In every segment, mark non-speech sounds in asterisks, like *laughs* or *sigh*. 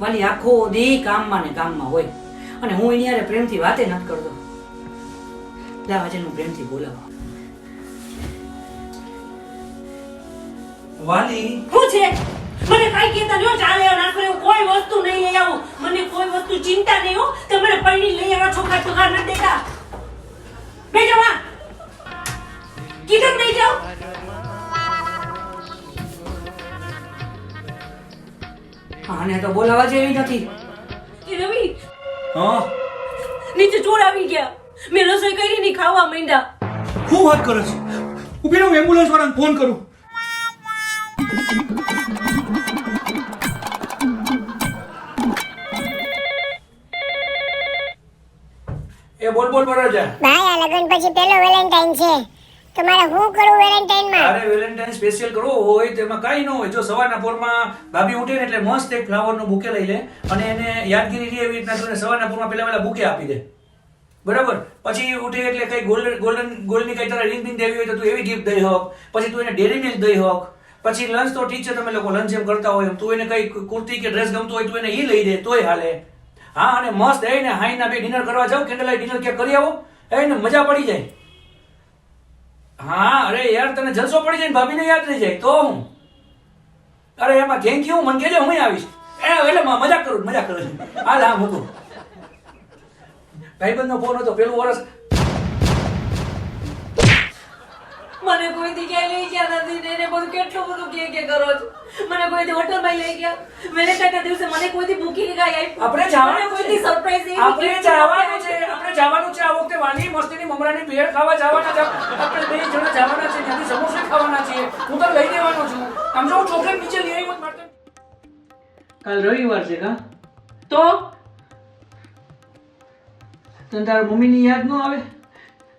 વાલી આખો દી કામમાં ને કામમાં હોય. અને હું એની યારે પ્રેમથી વાતે નથી કરતો. લા આજે હું પ્રેમથી બોલાવા. વાલી? શું છે? મને કઈ કેતા જો ચાલે નાખો એવું કોઈ વસ્તુ નહીં લઈ આવું. મને કોઈ વસ્તુ ચિંતા નહીં હો. તમે પડી લઈ આવવા છોકરા છોકરા નથી દેતા. આને તો બોલાવા જેવી નથી. એ રવિ હા? નીચે ચોર આવી ગયા. મેં રસોઈ કરી ની ખાવા માંડ્યા. હું વાત કરું છું? ઊભી રહું એમ્બ્યુલન્સ વાળાને ફોન કરું. એ બોલ બોલ બરાજા ભાઈ આ લગન પછી પેલો વેલેન્ટાઇન છે. તો મારે શું કરવું વેલેન્ટાઇનમાં અરે વેલેન્ટાઇન સ્પેશિયલ કરવો હોય તેમાં કાંઈ ન હોય. જો સવારના પોરમાં ભાભી ઉઠે ને એટલે મસ્ત એક ફ્લાવરનું બુકે લઈ લે અને એને યાદગીરી રહે એવી રીતના તને સવારના પોરમાં પહેલા પહેલા બુકે આપી દે. બરાબર? પછી ઉઠે એટલે કઈ ગોલ્ડન ગોલ્ડન ગોલ્ડની કઈ તારે રિંગ બિંગ દેવી હોય તો તું એવી ગિફ્ટ દઈ હોક. પછી તું એને ડેરી મિલ્ક દઈ હોક. પછી લંચ તો ઠીક છે, તમે લોકો લંચ એમ કરતા હોય તું એને કઈ કુર્તી કે ડ્રેસ ગમતો હોય તું એને એ લઈ દે, તોય હાલે. હા, અને મસ્ત એ ને હાઈ ના બે ડિનર કરવા જાવ. કેન્ડલ ડિનર ક્યાં કરી આવો. એને મજા પડી જાય. હા અરે યાર તને જલસો પડી જાય ને ભાભીને યાદ રહી જાય તો હું? અરે એમાં થેન્ક યુ મને કહેજે હું આવીશ. એ એટલે મ- મજાક કરું મજાક કરું છું. હાલ હા મૂકું. ભાઈબંધનો ફોન હતો પેલું વરસ મને કોઈ દી ક્યાંય લઈ ગયા નથી ને એને બધું કેટલું બધું કે કે કરો છો? મને કોઈ દી હોટલમાં લઈ ગયા. વેલેન્ટાઇનના દિવસે મને કોઈ દી બુકિંગ ગાય આપણે જવાનું કોઈ દી સરપ્રાઈઝ આપણે જવાનું છે. જવાનું છે આ વખતે વાલી મસ્તીની મમરાની ભેળ ખાવા જવાના છે. આપણે બે જણા જવાના છે ત્યાંથી સમોસા ખાવાના છે હું તો લઈ દેવાનો છું. આમ જો હું ચોકલેટ નીચે લઈ આવી માટે કાલ રવિવાર છે કા? તો? તને તારા મમ્મીની યાદ ન આવે?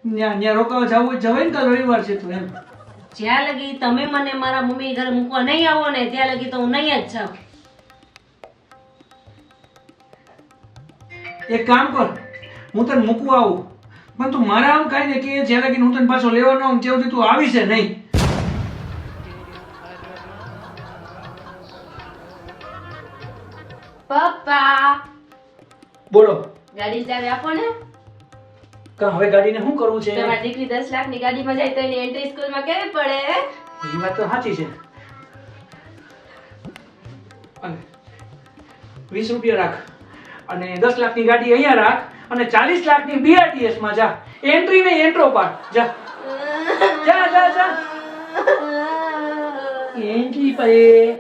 ત્યાં ત્યાં રોકાવા જવું જવાય ને કાલ રવિવાર છે તો એમ. જ્યાં લગી તમે મને મારા મમ્મી ઘરે મૂકવા નહીં આવો ને ત્યાં લગી તો હું નહીં જ જાઉં. એક કામ કર હું તને મૂકવા આવું. પણ તું મારા આમ કાંઈ ને કે જ્યાં લગીને હું તને પાછો લેવાનો આમ ત્યાં સુધી તું આવી છે નહીં. પપ્પા. બોલો. ગાડી ચાવી આપો ને. કા હવે ગાડીને શું કરવું છે? તમારી દીકરી દસ લાખની ગાડીમાં જાય તો એની એન્ટ્રી સ્કૂલમાં કેવી પડે? એ વાત તો સાચી છે. અને વીસ રૂપિયા રાખ. અને દસ લાખની ગાડી અહીંયા રાખ અને ચાલીસ લાખની બીઆરટીએસમાં જા. એન્ટ્રી ને એન્ટ્રો પાડ. જા. જા જા જા. *laughs* એન્ટ્રી પર